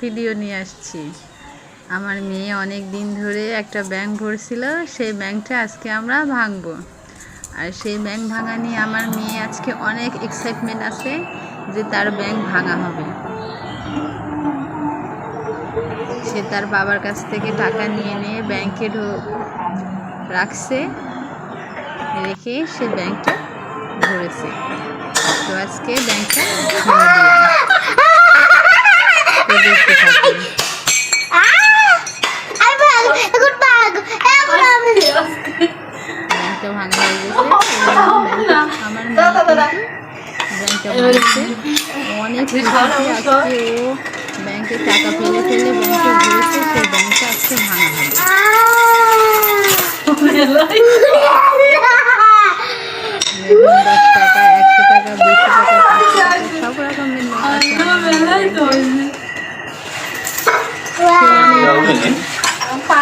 Video নিয়ে আসছি। আমার মেয়ে অনেক দিন ধরে একটা ব্যাংক ভরছিল, সেই ব্যাংকটা আজকে আমরা ভাঙবো। আর সেই ব্যাংক ভাঙা নিয়ে আমার মেয়ে আজকে অনেক এক্সাইটমেন্ট আছে যে তার ব্যাংক ভাঙা হবে। সে তার বাবার কাছ থেকে টাকা নিয়ে নিয়ে ব্যাংকে রাখছে, রেখে সে ব্যাংকটা ধরেছে তো আজকে ব্যাংকটা ভেঙে দিলাম তো দেখতে থাকুন ব্যাংকটা ভাঙা হয়ে গেছে এবং ব্যাংকটা- আমার মেয়ে কিন্তু ভাঙছে অনেক আজকে ও ব্যাংকে টাকা ফেলে ফেলে ব্যাংকে ঘুরেছে সেই ব্যাংকটা আজকে ভাঙা হবে দেখুন দশ টাকা একশো টাকা দুশো টাকা পাঁচশো টাকা সব রকমের নোট আছে আমার ব্যাংকে। খুশি বানাই আমি কাটো তারা দু ছড় আগে আমি কি এগুলো এক জায়গায়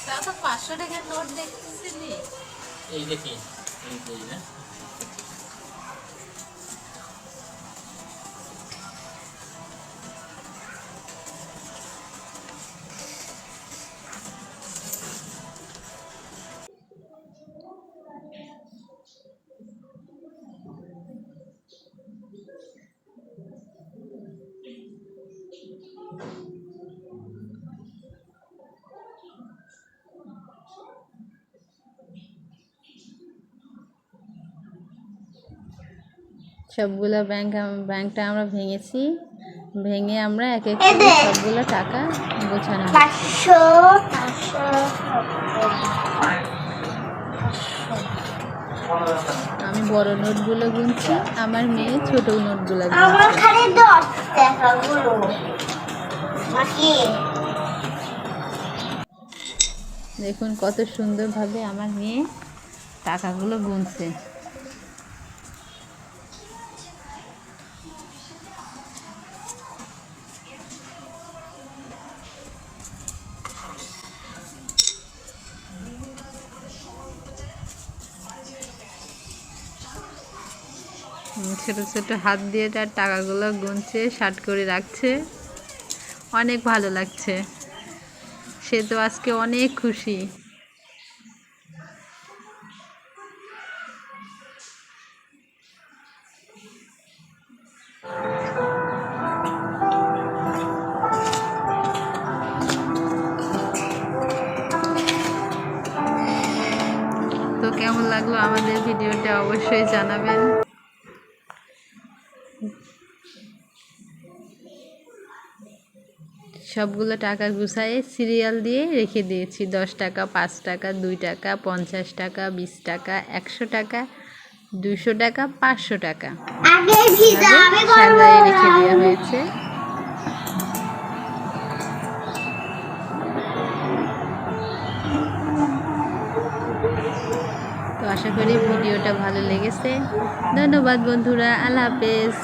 একটা পাঁচশো টাকার নোট দেখতেছিলি? এই দেখি এই না সবগুলো ব্যাংক ব্যাংকটা আমরা ভেঙেছি। ভেঙে আমরা এক এক সবগুলো টাকা গোছানো আমি বড় নোটগুলো গুনছি আমার মেয়ে ছোট নোটগুলো দেখুন কত সুন্দরভাবে আমার মেয়ে টাকাগুলো গুনছে। ছোট ছোট হাত দিয়ে তার টাকাগুলো গুনছে, শার্ট করে রাখছে। অনেক ভালো লাগছে। সে তো আজকে অনেক খুশি। তো কেমন লাগল আমাদের ভিডিওটা অবশ্যই জানাবেন। সবগুলো টাকা গুছায়ে সিরিয়াল দিয়ে রেখে দিয়েছি। দশ টাকা পাঁচ টাকা দুই টাকা পঞ্চাশ টাকা বিশ টাকা একশো টাকা দুশো টাকা পাঁচশো টাকা। রেখে দেওয়া হয়েছে। তো আশা করি ভিডিওটা ভালো লেগেছে। ধন্যবাদ বন্ধুরা আল্লাহ হাফেজ।